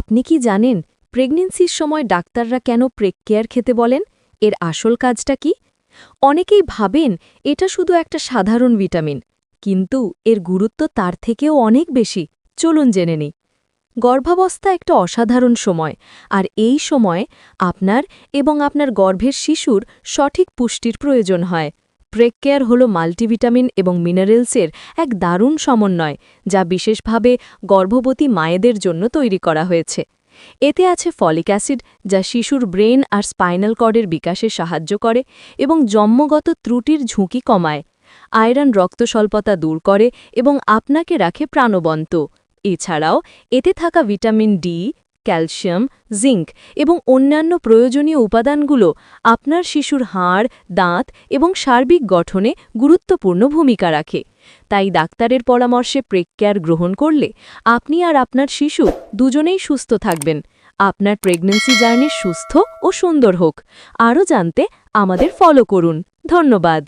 আপনি কি জানেন প্রেগনেন্সির সময় ডাক্তাররা কেন প্রেক কেয়ার খেতে বলেন? এর আসল কাজটা কি? অনেকেই ভাবেন এটা শুধু একটা সাধারণ ভিটামিন, কিন্তু এর গুরুত্ব তার থেকেও অনেক বেশি। চলুন জেনে নিই। গর্ভাবস্থা একটা অসাধারণ সময়, আর এই সময় আপনার এবং আপনার গর্ভের শিশুর সঠিক পুষ্টির প্রয়োজন হয়। প্রেক কেয়ার হল মাল্টিভিটামিন এবং মিনারেলসের এক দারুণ সমন্বয়, যা বিশেষভাবে গর্ভবতী মায়েদের জন্য তৈরি করা হয়েছে। এতে আছে ফলিক অ্যাসিড, যা শিশুর ব্রেন আর স্পাইনাল কর্ডের বিকাশে সাহায্য করে এবং জন্মগত ত্রুটির ঝুঁকি কমায়। আয়রন রক্তস্বল্পতা দূর করে এবং আপনাকে রাখে প্রাণবন্ত। এছাড়াও এতে থাকা ভিটামিন ডি ক্যালসিয়াম, জিঙ্ক এবং অন্যান্য প্রয়োজনীয় উপাদানগুলো আপনার শিশুর হাড়, দাঁত এবং সার্বিক গঠনে গুরুত্বপূর্ণ ভূমিকা রাখে। তাই ডাক্তারের পরামর্শে প্রেক কেয়ার গ্রহণ করলে আপনি আর আপনার শিশু দুজনেই সুস্থ থাকবেন। আপনার প্রেগন্যান্সি জার্নি সুস্থ ও সুন্দর হোক। আরও জানতে আমাদের ফলো করুন। ধন্যবাদ।